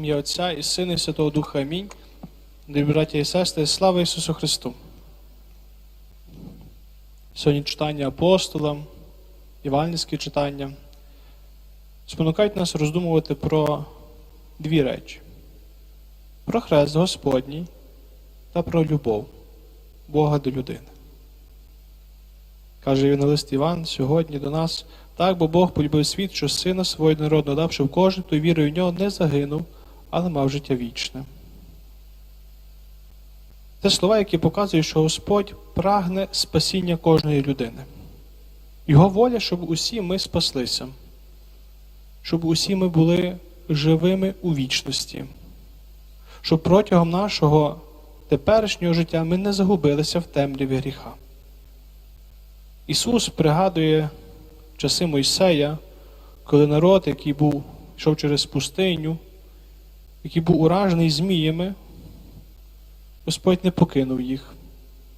ім'я Отця і Сина і Святого Духа. Амінь. Дорогі браття і сестри, слава Ісусу Христу. Сьогодні читання апостолам, євангельські читання спонукають нас роздумувати про дві речі: про хрест Господній та про любов Бога до людини. Каже Євангелист Іван сьогодні до нас так, бо Бог полюбив світ, що сина свого народного дав, щоб кожен, хто вірою в нього не загинув, але мав життя вічне. Це слова, які показують, що Господь прагне спасіння кожної людини. Його воля, щоб усі ми спаслися, щоб усі ми були живими у вічності, щоб протягом нашого теперішнього життя ми не загубилися в темряві гріха. Ісус пригадує часи Мойсея, коли народ, який був, йшов через пустиню, який був уражений зміями, Господь не покинув їх,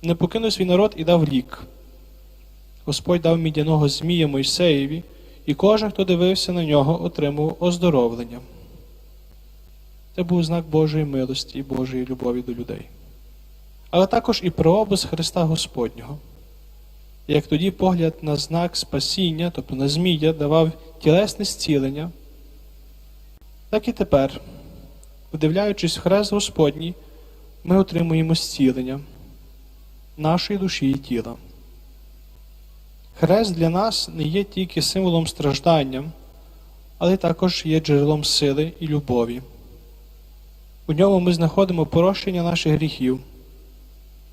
не покинув свій народ і дав лік. Господь дав мідяного змія Мойсеєві, і кожен, хто дивився на нього, отримав оздоровлення. Це був знак Божої милості і Божої любові до людей. Але також і прообраз Христа Господнього. Як тоді погляд на знак спасіння, тобто на Змія, давав тілесне зцілення, так і тепер, вдивляючись в хрест Господній, ми отримуємо зцілення нашої душі і тіла. Хрест для нас не є тільки символом страждання, але також є джерелом сили і любові. У ньому ми знаходимо прощення наших гріхів,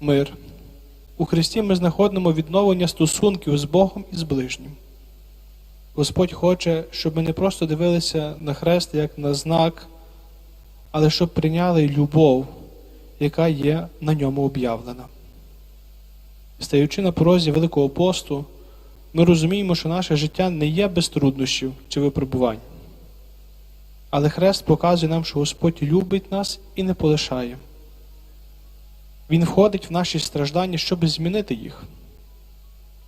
мир. У Христі ми знаходимо відновлення стосунків з Богом і з ближнім. Господь хоче, щоб ми не просто дивилися на хрест як на знак, але щоб прийняли любов, яка є на ньому об'явлена. Стаючи на порозі Великого посту, ми розуміємо, що наше життя не є без труднощів чи випробувань. Але хрест показує нам, що Господь любить нас і не полишає. Він входить в наші страждання, щоб змінити їх.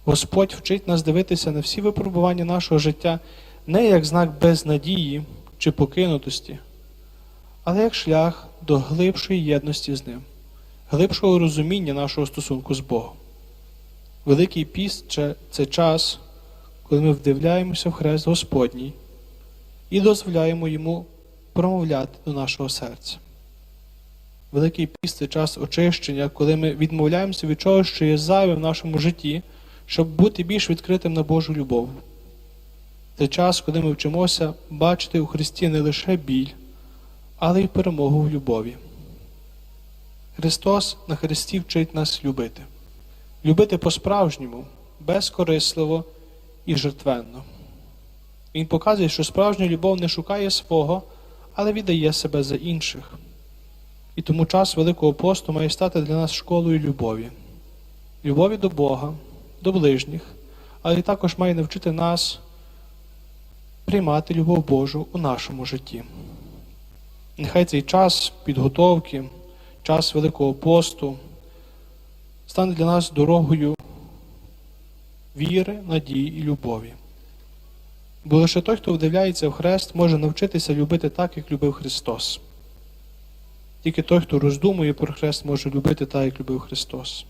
Господь вчить нас дивитися на всі випробування нашого життя не як знак безнадії чи покинутості, але як шлях до глибшої єдності з Ним, глибшого розуміння нашого стосунку з Богом. Великий піст це час, коли ми вдивляємося в хрест Господній і дозволяємо йому промовляти до нашого серця. Великий піст це час очищення, коли ми відмовляємося від чого, що є зайве в нашому житті, щоб бути більш відкритим на Божу любов. Це час, коли ми вчимося бачити у Христі не лише біль, але й перемогу в любові. Христос на Христі вчить нас любити, любити по-справжньому, безкорисливо і жертвенно. Він показує, що справжня любов не шукає свого, але віддає себе за інших. І тому час Великого посту має стати для нас школою любові, любові до Бога, до ближніх, але також має навчити нас приймати любов Божу у нашому житті. Нехай цей час підготовки, час Великого посту стане для нас дорогою віри, надії і любові. Бо лише той, хто вдивляється в хрест, може навчитися любити так, як любив Христос. Тільки той, хто роздумує про хрест, може любити так, як любив Христос.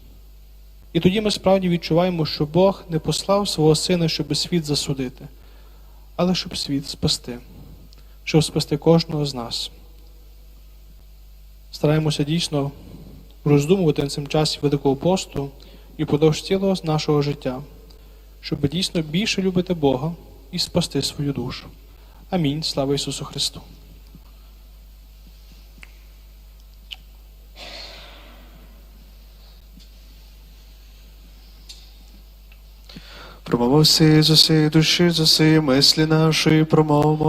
І тоді ми справді відчуваємо, що Бог не послав свого Сина, щоб світ засудити, але щоб світ спасти, щоб спасти кожного з нас. Стараємося дійсно роздумувати на цим часі Великого посту і впродовж цілого нашого життя, щоб дійсно більше любити Бога і спасти свою душу. Амінь. Слава Ісусу Христу! Промово всі з усієї душі, з усієї мислі нашої промовмо.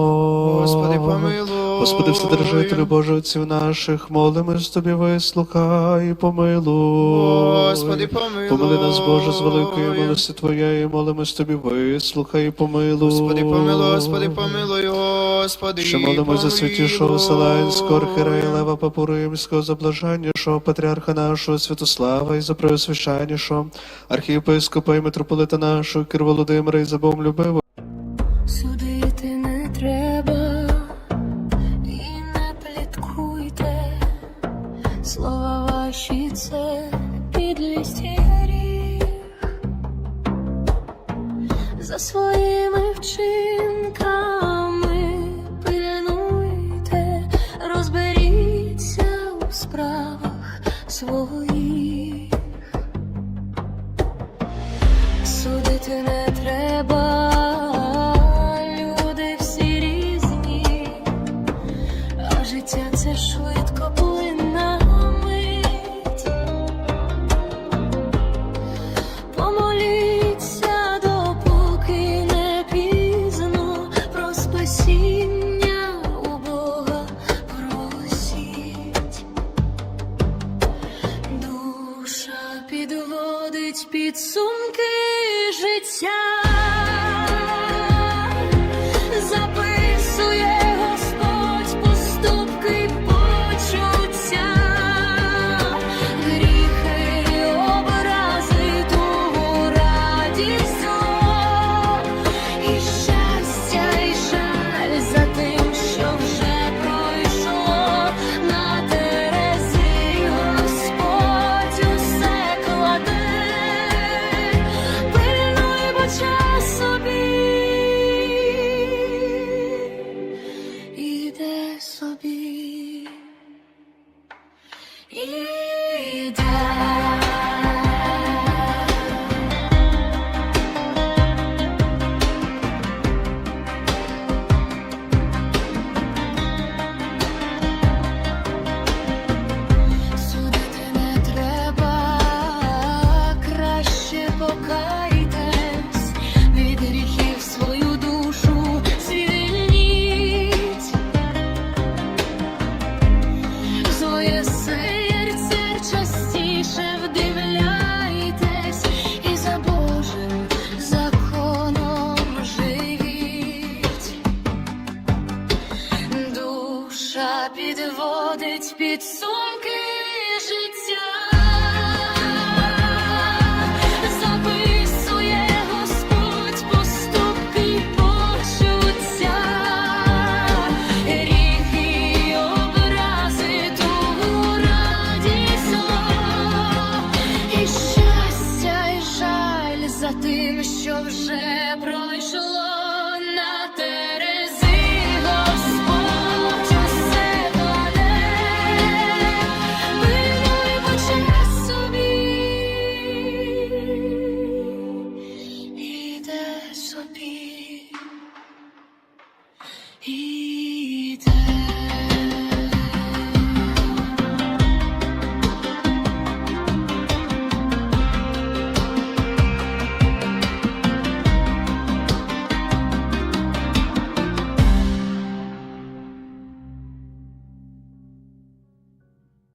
Господи, помилуй. Господи, Вседержителю Боже, отців наших, молимось Тобі, вислухай і помилуй. Господи, помилуй. Помили нас, Боже, з великої милості Твоєї, молимось Тобі, вислухай і помилуй. Господи, помилуй, Господи, помилуй, Господи, Що молимось за святішого Вселенського архірея Лева Папу Римського, за блаженнішого патріарха нашого Святослава і за преосвященнішого архієпископа і митрополита нашого Кир Володимира і за Богом любив за своїми вчинками пильнуйте, розберіться у справах свого. яка підводить підсумки життя.